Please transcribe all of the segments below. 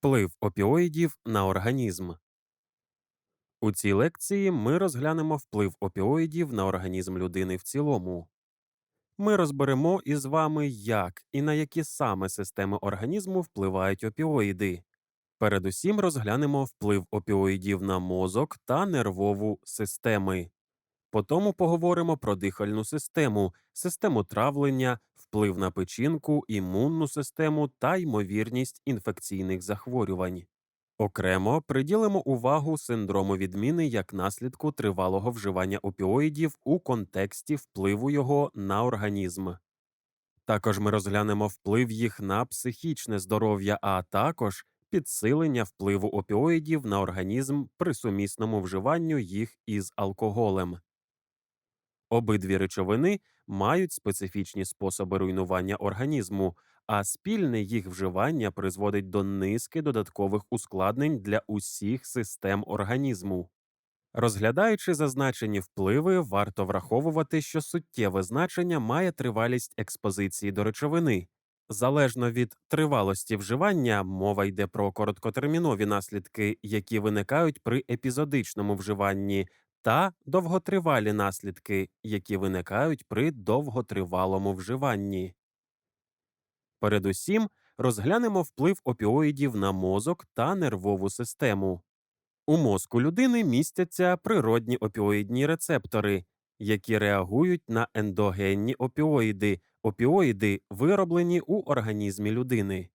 Вплив опіоїдів на організм. У цій лекції ми розглянемо вплив опіоїдів на організм людини в цілому. Ми розберемо із вами, як і на які саме системи організму впливають опіоїди. Передусім розглянемо вплив опіоїдів на мозок та нервову системи. Потім поговоримо про дихальну систему, систему травлення, вплив на печінку, імунну систему та ймовірність інфекційних захворювань. Окремо приділимо увагу синдрому відміни як наслідку тривалого вживання опіоїдів у контексті впливу його на організм. Також ми розглянемо вплив їх на психічне здоров'я, а також підсилення впливу опіоїдів на організм при сумісному вживанню їх із алкоголем. Обидві речовини мають специфічні способи руйнування організму, а спільне їх вживання призводить до низки додаткових ускладнень для усіх систем організму. Розглядаючи зазначені впливи, варто враховувати, що суттєве значення має тривалість експозиції до речовини. Залежно від тривалості вживання, мова йде про короткотермінові наслідки, які виникають при епізодичному вживанні, та довготривалі наслідки, які виникають при довготривалому вживанні. Передусім розглянемо вплив опіоїдів на мозок та нервову систему. У мозку людини містяться природні опіоїдні рецептори, які реагують на ендогенні опіоїди, опіоїди, вироблені у організмі людини.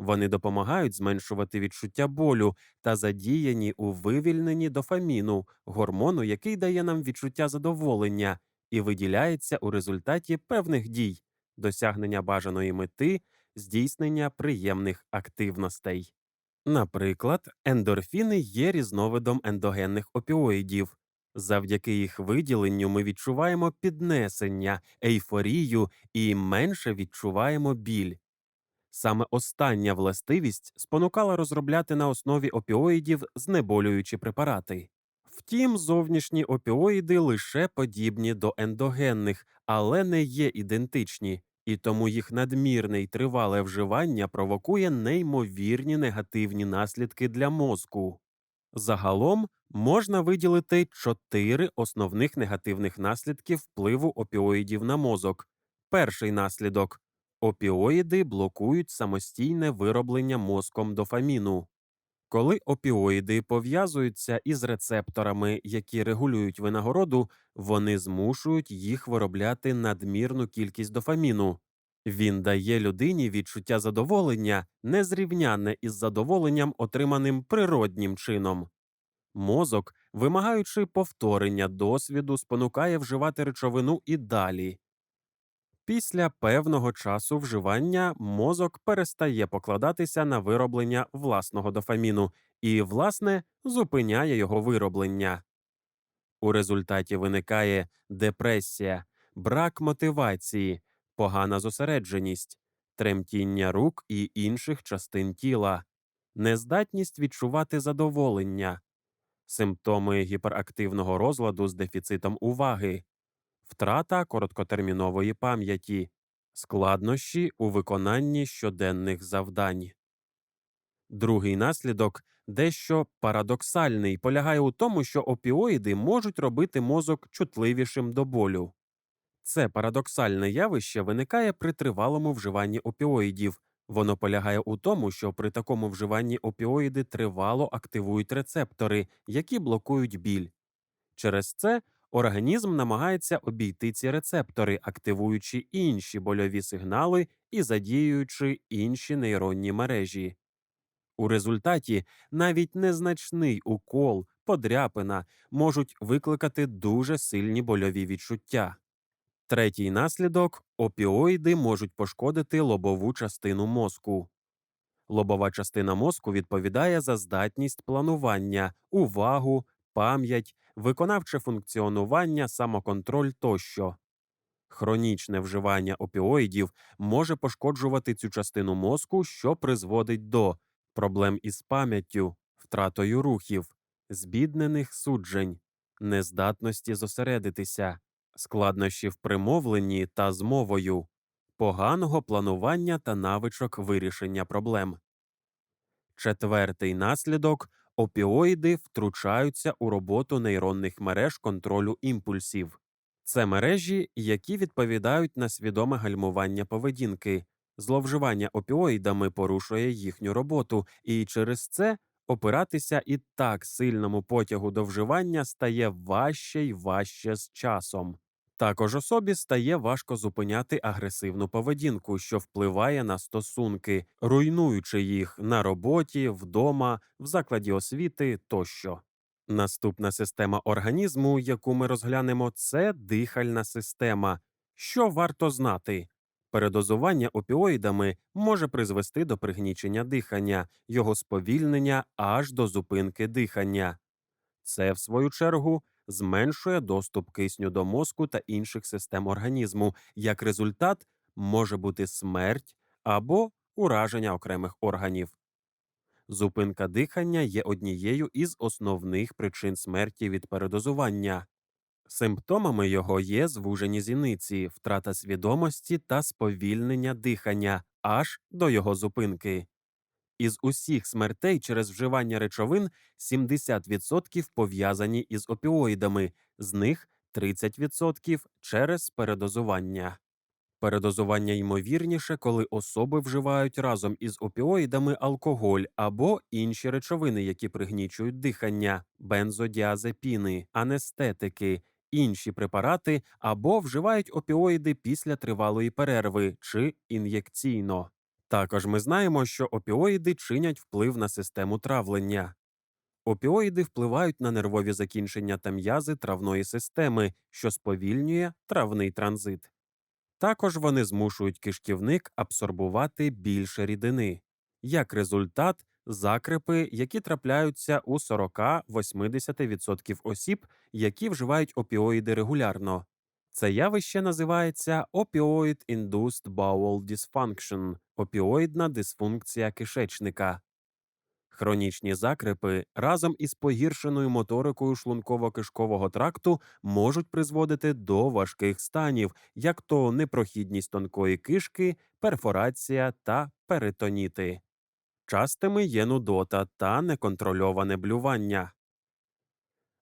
Вони допомагають зменшувати відчуття болю та задіяні у вивільненні дофаміну, гормону, який дає нам відчуття задоволення і виділяється у результаті певних дій, досягнення бажаної мети, здійснення приємних активностей. Наприклад, ендорфіни є різновидом ендогенних опіоїдів. Завдяки їх виділенню ми відчуваємо піднесення, ейфорію і менше відчуваємо біль. Саме остання властивість спонукала розробляти на основі опіоїдів знеболюючі препарати. Втім, зовнішні опіоїди лише подібні до ендогенних, але не є ідентичні, і тому їх надмірне й тривале вживання провокує неймовірні негативні наслідки для мозку. Загалом можна виділити чотири основних негативних наслідки впливу опіоїдів на мозок. Перший наслідок опіоїди блокують самостійне вироблення мозком дофаміну. Коли опіоїди пов'язуються із рецепторами, які регулюють винагороду, вони змушують їх виробляти надмірну кількість дофаміну. Він дає людині відчуття задоволення, незрівнянне із задоволенням, отриманим природнім чином. Мозок, вимагаючи повторення досвіду, спонукає вживати речовину і далі. Після певного часу вживання мозок перестає покладатися на вироблення власного дофаміну і, власне, зупиняє його вироблення. У результаті виникає депресія, брак мотивації, погана зосередженість, тремтіння рук і інших частин тіла, нездатність відчувати задоволення, симптоми гіперактивного розладу з дефіцитом уваги, втрата короткотермінової пам'яті, складнощі у виконанні щоденних завдань. Другий наслідок дещо парадоксальний полягає у тому, що опіоїди можуть робити мозок чутливішим до болю. Це парадоксальне явище виникає при тривалому вживанні опіоїдів. Воно полягає у тому, що при такому вживанні опіоїди тривало активують рецептори, які блокують біль. Через це організм намагається обійти ці рецептори, активуючи інші больові сигнали і задіюючи інші нейронні мережі. У результаті навіть незначний укол, подряпина можуть викликати дуже сильні больові відчуття. Третій наслідок опіоїди можуть пошкодити лобову частину мозку. Лобова частина мозку відповідає за здатність планування, увагу, пам'ять, виконавче функціонування, самоконтроль тощо. Хронічне вживання опіоїдів може пошкоджувати цю частину мозку, що призводить до проблем із пам'яттю, втратою рухів, збіднених суджень, нездатності зосередитися, складнощів при мовленні та з мовою, поганого планування та навичок вирішення проблем. Четвертий наслідок опіоїди втручаються у роботу нейронних мереж контролю імпульсів. Це мережі, які відповідають на свідоме гальмування поведінки. Зловживання опіоїдами порушує їхню роботу, і через це опиратися і так сильному потягу до вживання стає важче й важче з часом. Також особі стає важко зупиняти агресивну поведінку, що впливає на стосунки, руйнуючи їх на роботі, вдома, в закладі освіти тощо. Наступна система організму, яку ми розглянемо, це дихальна система. Що варто знати? Передозування опіоїдами може призвести до пригнічення дихання, його сповільнення аж до зупинки дихання. Це, в свою чергу, зменшує доступ кисню до мозку та інших систем організму. Як результат може бути смерть або ураження окремих органів. Зупинка дихання є однією із основних причин смерті від передозування. Симптомами його є звужені зіниці, втрата свідомості та сповільнення дихання аж до його зупинки. Із усіх смертей через вживання речовин 70% пов'язані із опіоїдами, з них 30% через передозування. Передозування ймовірніше, коли особи вживають разом із опіоїдами алкоголь або інші речовини, які пригнічують дихання, бензодіазепіни, анестетики, інші препарати або вживають опіоїди після тривалої перерви чи ін'єкційно. Також ми знаємо, що опіоїди чинять вплив на систему травлення. Опіоїди впливають на нервові закінчення та м'язи травної системи, що сповільнює травний транзит. Також вони змушують кишківник абсорбувати більше рідини. Як результат, закрепи, які трапляються у 40-80% осіб, які вживають опіоїди регулярно. Це явище називається Opioid Induced Bowel Dysfunction – опіоїдна дисфункція кишечника. Хронічні закрепи разом із погіршеною моторикою шлунково-кишкового тракту можуть призводити до важких станів, як то непрохідність тонкої кишки, перфорація та перитоніти. Частими є нудота та неконтрольоване блювання.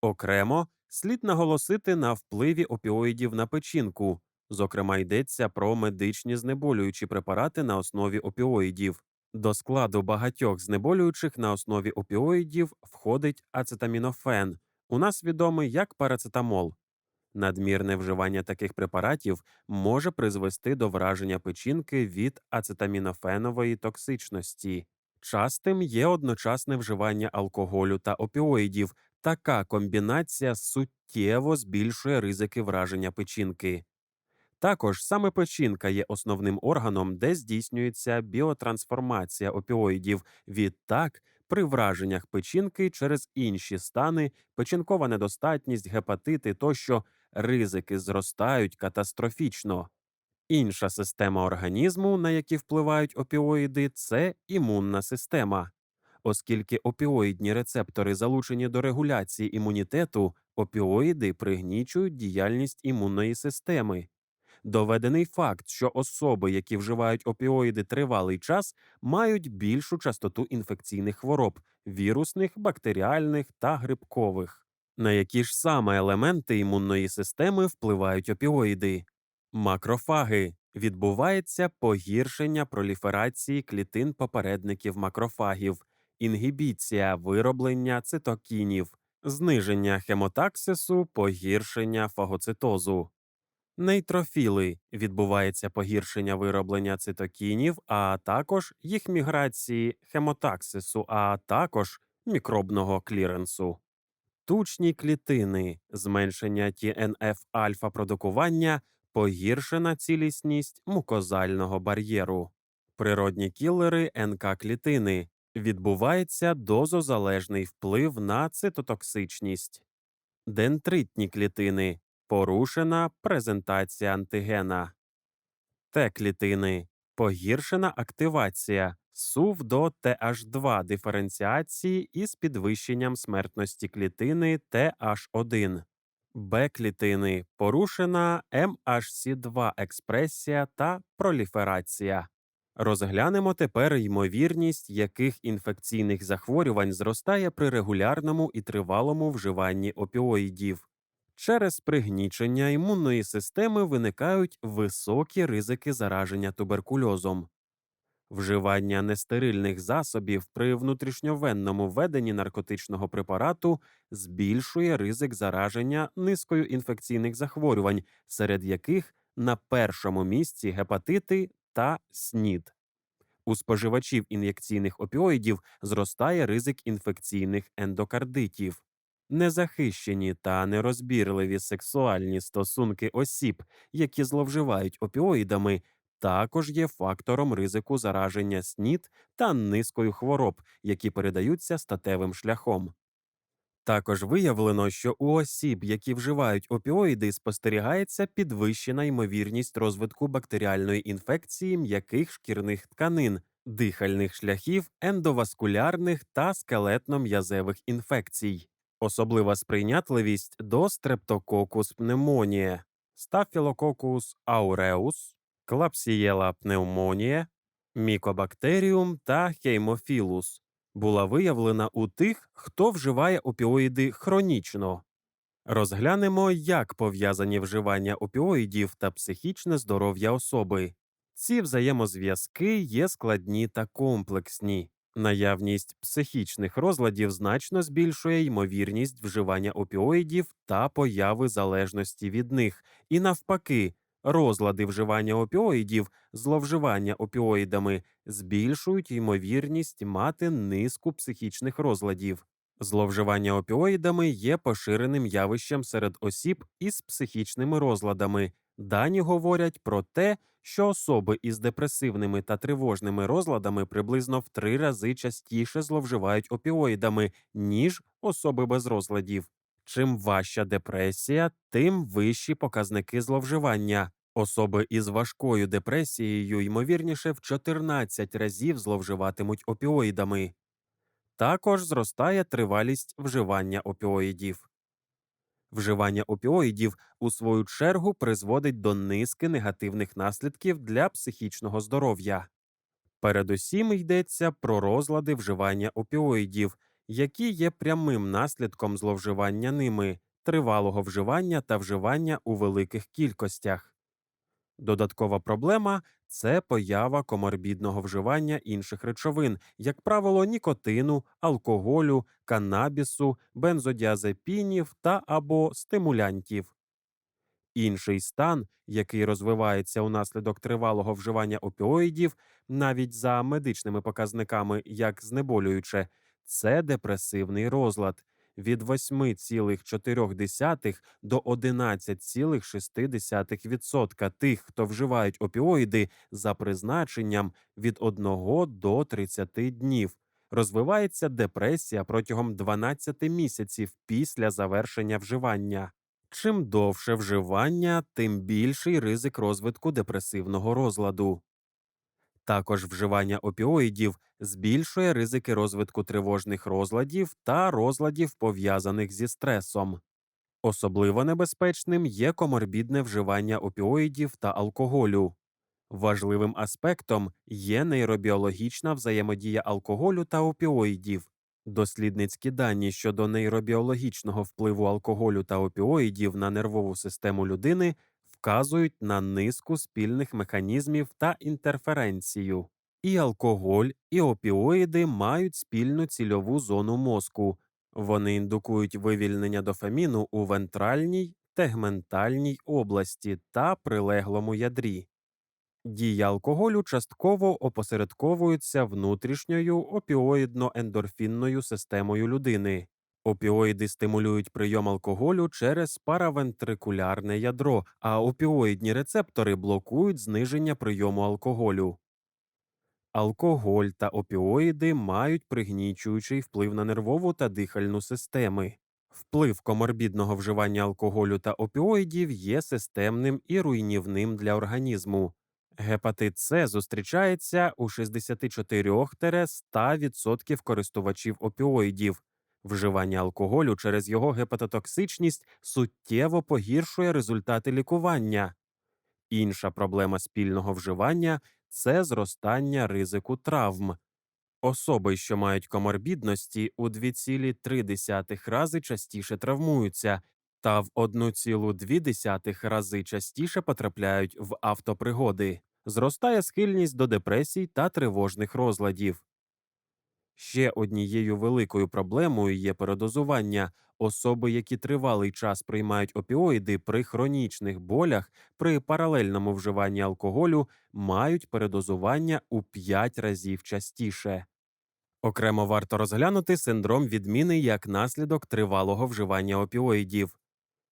Окремо слід наголосити на впливі опіоїдів на печінку. Зокрема, йдеться про медичні знеболюючі препарати на основі опіоїдів. До складу багатьох знеболюючих на основі опіоїдів входить ацетамінофен, у нас відомий як парацетамол. Надмірне вживання таких препаратів може призвести до враження печінки від ацетамінофенової токсичності. Частим є одночасне вживання алкоголю та опіоїдів. Така комбінація суттєво збільшує ризики враження печінки. Також саме печінка є основним органом, де здійснюється біотрансформація опіоїдів. Відтак, при враженнях печінки через інші стани, печінкова недостатність, гепатити тощо ризики зростають катастрофічно. Інша система організму, на які впливають опіоїди, це імунна система. Оскільки опіоїдні рецептори залучені до регуляції імунітету, опіоїди пригнічують діяльність імунної системи. Доведений факт, що особи, які вживають опіоїди тривалий час, мають більшу частоту інфекційних хвороб вірусних, бактеріальних та грибкових. На які ж саме елементи імунної системи впливають опіоїди? Макрофаги відбувається погіршення проліферації клітин попередників макрофагів, інгібіція вироблення цитокінів, зниження хемотаксису, погіршення фагоцитозу. Нейтрофіли відбувається погіршення вироблення цитокінів, а також їх міграції хемотаксису, а також мікробного кліренсу. Тучні клітини, зменшення tnf альфа продукування, погіршена цілісність мукозального бар'єру. Природні кілери НК клітини відбувається дозозалежний вплив на цитотоксичність. Дентритні клітини порушена презентація антигена. Т клітини погіршена активація СУВ до TH2 диференціації із підвищенням смертності клітини TH1. Б клітини порушена MHC2 експресія та проліферація. Розглянемо тепер ймовірність, яких інфекційних захворювань зростає при регулярному і тривалому вживанні опіоїдів. Через пригнічення імунної системи виникають високі ризики зараження туберкульозом. Вживання нестерильних засобів при внутрішньовенному введенні наркотичного препарату збільшує ризик зараження низкою інфекційних захворювань, серед яких на першому місці гепатити та СНІД. У споживачів ін'єкційних опіоїдів зростає ризик інфекційних ендокардитів. Незахищені та нерозбірливі сексуальні стосунки осіб, які зловживають опіоїдами, також є фактором ризику зараження СНІД та низкою хвороб, які передаються статевим шляхом. Також виявлено, що у осіб, які вживають опіоїди, спостерігається підвищена ймовірність розвитку бактеріальної інфекції м'яких шкірних тканин, дихальних шляхів, ендоваскулярних та скелетно-м'язевих інфекцій. Особлива сприйнятливість до стрептококус пневмонія, стафілококус ауреус, клапсієла пневмонія, мікобактеріум та хеймофілус була виявлена у тих, хто вживає опіоїди хронічно. Розглянемо, як пов'язані вживання опіоїдів та психічне здоров'я особи. Ці взаємозв'язки є складні та комплексні. Наявність психічних розладів значно збільшує ймовірність вживання опіоїдів та появи залежності від них, і навпаки, розлади вживання опіоїдів, зловживання опіоїдами збільшують ймовірність мати низку психічних розладів. Зловживання опіоїдами є поширеним явищем серед осіб із психічними розладами. Дані говорять про те, що особи із депресивними та тривожними розладами приблизно в три рази частіше зловживають опіоїдами, ніж особи без розладів. Чим важча депресія, тим вищі показники зловживання. Особи із важкою депресією ймовірніше в 14 разів зловживатимуть опіоїдами. Також зростає тривалість вживання опіоїдів. Вживання опіоїдів, у свою чергу, призводить до низки негативних наслідків для психічного здоров'я. Передусім йдеться про розлади вживання опіоїдів, які є прямим наслідком зловживання ними, тривалого вживання та вживання у великих кількостях. Додаткова проблема це поява коморбідного вживання інших речовин, як правило, нікотину, алкоголю, канабісу, бензодіазепінів та або стимулянтів. Інший стан, який розвивається унаслідок тривалого вживання опіоїдів, навіть за медичними показниками як знеболююче, це депресивний розлад від 8,4 до 11,6% тих, хто вживають опіоїди за призначенням від 1 до 30 днів. Розвивається депресія протягом 12 місяців після завершення вживання. Чим довше вживання, тим більший ризик розвитку депресивного розладу. Також вживання опіоїдів збільшує ризики розвитку тривожних розладів та розладів, пов'язаних зі стресом. Особливо небезпечним є коморбідне вживання опіоїдів та алкоголю. Важливим аспектом є нейробіологічна взаємодія алкоголю та опіоїдів. Дослідницькі дані щодо нейробіологічного впливу алкоголю та опіоїдів на нервову систему людини вказують на низку спільних механізмів та інтерференцію. І алкоголь, і опіоїди мають спільну цільову зону мозку. Вони індукують вивільнення дофаміну у вентральній, тегментальній області та прилеглому ядрі. Дія алкоголю частково опосередковується внутрішньою опіоїдно-ендорфінною системою людини. Опіоїди стимулюють прийом алкоголю через паравентрикулярне ядро, а опіоїдні рецептори блокують зниження прийому алкоголю. Алкоголь та опіоїди мають пригнічуючий вплив на нервову та дихальну системи. Вплив коморбідного вживання алкоголю та опіоїдів є системним і руйнівним для організму. Гепатит С зустрічається у 64-100% користувачів опіоїдів. Вживання алкоголю через його гепатотоксичність суттєво погіршує результати лікування. Інша проблема спільного вживання це зростання ризику травм. Особи, що мають коморбідності, у 2,3 рази частіше травмуються та в 1,2 рази частіше потрапляють в автопригоди. Зростає схильність до депресій та тривожних розладів. Ще однією великою проблемою є передозування. Особи, які тривалий час приймають опіоїди при хронічних болях при паралельному вживанні алкоголю, мають передозування у 5 разів частіше. Окремо варто розглянути синдром відміни як наслідок тривалого вживання опіоїдів.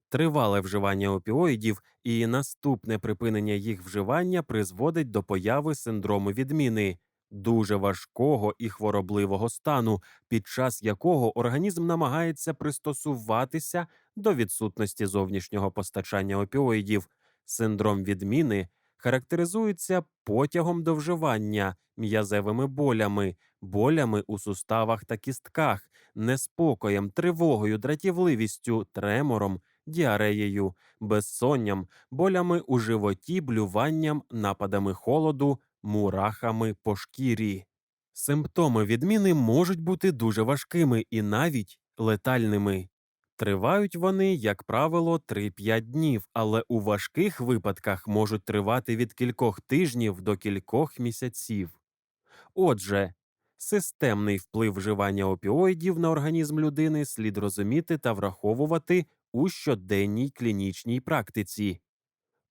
Тривале вживання опіоїдів і наступне припинення їх вживання призводить до появи синдрому відміни, дуже важкого і хворобливого стану, під час якого організм намагається пристосуватися до відсутності зовнішнього постачання опіоїдів. Синдром відміни характеризується потягом до вживання, м'язевими болями, болями у суставах та кістках, неспокоєм, тривогою, дратівливістю, тремором, діареєю, безсонням, болями у животі, блюванням, нападами холоду, мурахами по шкірі. Симптоми відміни можуть бути дуже важкими і навіть летальними. Тривають вони, як правило, 3-5 днів, але у важких випадках можуть тривати від кількох тижнів до кількох місяців. Отже, системний вплив вживання опіоїдів на організм людини слід розуміти та враховувати у щоденній клінічній практиці.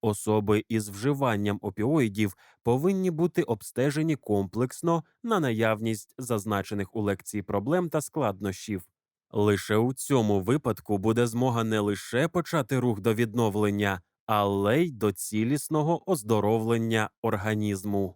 Особи із вживанням опіоїдів повинні бути обстежені комплексно на наявність зазначених у лекції проблем та складнощів. Лише у цьому випадку буде змога не лише почати рух до відновлення, але й до цілісного оздоровлення організму.